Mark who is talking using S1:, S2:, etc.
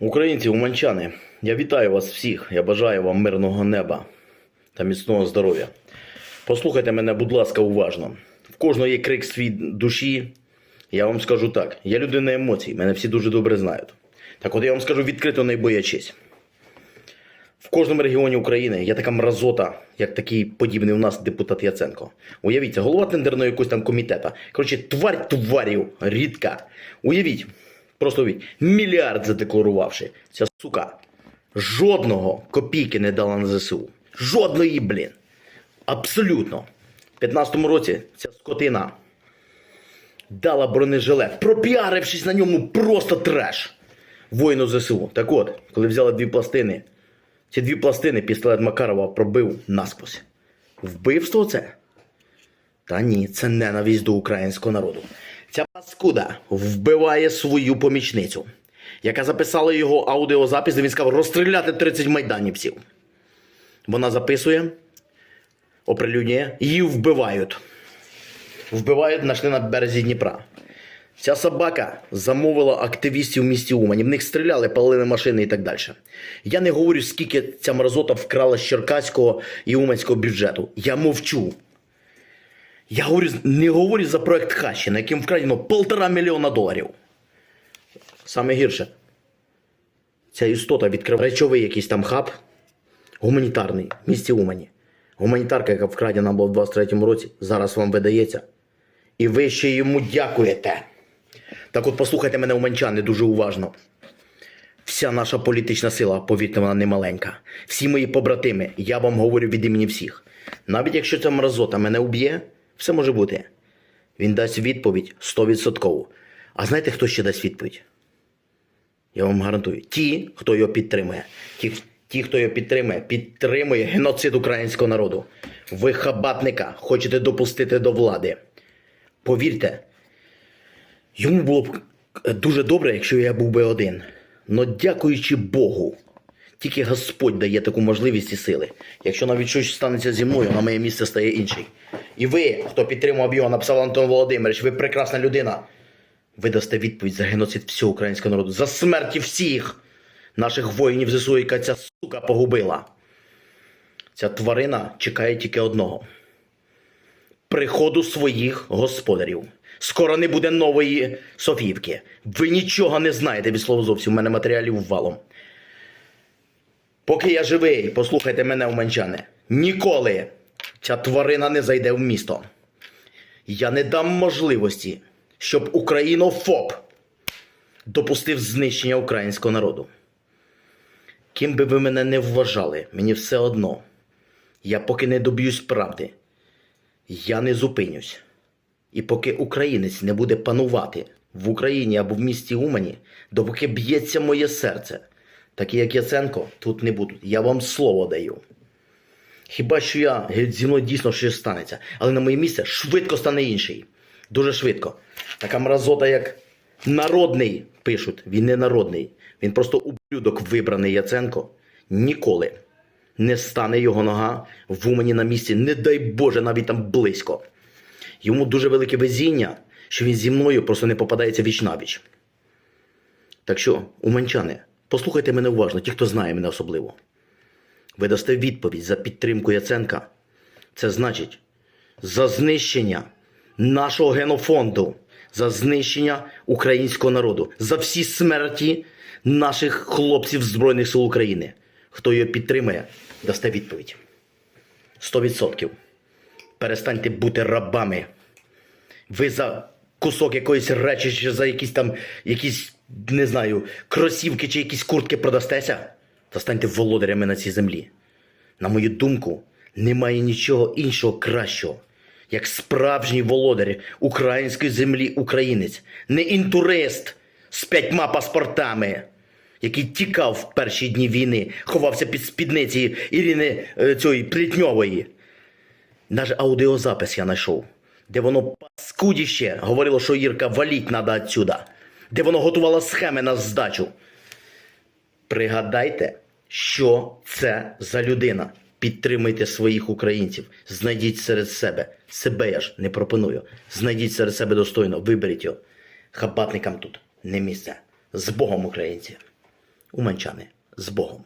S1: Українці, уманчани, я вітаю вас всіх. Я бажаю вам мирного неба та міцного здоров'я. Послухайте мене, будь ласка, уважно. В кожного є крик свій душі. Я вам скажу так: я людина емоцій, мене всі дуже добре знають. Так от я вам скажу відкрито, не боячись. В кожному регіоні України є така мразота, як такий подібний у нас депутат Яценко. Уявіть, голова тендерного якогось там комітета. Коротше, тварь тварів, рідка. Уявіть, просто уявіть, мільярд задекларувавши. Ця сука жодного копійки не дала на ЗСУ. Жодної, блін. Абсолютно. В 15-му році ця скотина дала бронежилет, пропіарившись на ньому просто треш воїну ЗСУ. Так от, коли взяли дві пластини, ці дві пластини пістолет Макарова пробив насквозь. Вбивство це? Та ні, це ненависть до українського народу. Паскуда вбиває свою помічницю, яка записала його аудіозапис, де він сказав розстріляти 30 майданівців. Вона записує, оприлюднює, її вбивають. Вбивають, знайшли на березі Дніпра. Ця собака замовила активістів в місті Умані. В них стріляли, палили машини і так далі. Я не говорю, скільки ця мразота вкрала з Черкаського і Уманського бюджету. Я мовчу. Я говорю, не говорю за проект Хащі, на яким вкрадено полтора мільйона доларів. Саме гірше. Ця істота відкрив речовий якийсь там хаб, гуманітарний в місті Умані. Гуманітарка, яка вкрадена була в 23-му році, зараз вам видається. І ви ще йому дякуєте. Так от послухайте мене, уманчани, дуже уважно. Вся наша політична сила, повірте, вона не маленька. Всі мої побратими, я вам говорю від імені всіх. Навіть якщо ця мразота мене уб'є, все може бути. Він дасть відповідь 100%. А знаєте, хто ще дасть відповідь? Я вам гарантую. Ті, хто його підтримує. Ті, ті, хто його підтримує, підтримує геноцид українського народу. Ви хабатника хочете допустити до влади. Повірте, йому було б е, дуже добре, якщо я був би один. Но дякуючи Богу, тільки Господь дає таку можливість і сили. Якщо навіть щось станеться зі мною, на моє місце стає інший. І ви, хто підтримував його, написав Антон Володимирович, ви прекрасна людина. Ви дасте відповідь за геноцид всього українського народу, за смерті всіх наших воїнів ЗСУ, яка ця сука погубила. Ця тварина чекає тільки одного приходу своїх господарів. Скоро не буде нової Софіївки. Ви нічого не знаєте від слова зовсім. У мене матеріалів валом. Поки я живий, послухайте мене, уманчане, ніколи ця тварина не зайде в місто. Я не дам можливості, щоб українофоб допустив знищення українського народу. Ким би ви мене не вважали, мені все одно. Я поки не доб'юсь правди, я не зупинюсь. І поки українець не буде панувати в Україні або в місті Умані, допоки б'ється моє серце, такі як Яценко, тут не будуть. Я вам слово даю. Хіба що я зі мною дійсно щось станеться, але на моє місце швидко стане інший. Дуже швидко. Така мразота, як народний, пишуть, він не народний. Він просто ублюдок вибраний Яценко. Ніколи не стане його нога в Умані на місці, не дай Боже, навіть там близько. Йому дуже велике везіння, що він зі мною просто не попадається віч навіч. Так що, уманчани, послухайте мене уважно, ті, хто знає мене особливо. Ви дасте відповідь за підтримку Яценка. Це значить за знищення нашого генофонду, за знищення українського народу, за всі смерті наших хлопців Збройних сил України. Хто його підтримує, дасте відповідь. 100%. Перестаньте бути рабами. Ви за кусок якоїсь речі, чи за якісь там, якісь, не знаю, кросівки чи якісь куртки продастеся, та станьте володарями на цій землі. На мою думку, немає нічого іншого кращого, як справжній володар української землі українець, не інтурист з п'ятьма паспортами, який тікав в перші дні війни, ховався під спідниці Ірини е, цієї Плітньової. Навіть аудіозапис я знайшов, де воно паскудіще говорило, що Ірка валіть надо отсюда, де воно готувало схеми на здачу. Пригадайте, що це за людина. Підтримайте своїх українців, знайдіть серед себе. Себе я ж не пропоную. Знайдіть серед себе достойно, виберіть його. Хабатникам тут не місце. З Богом, українці. Уманчани з Богом.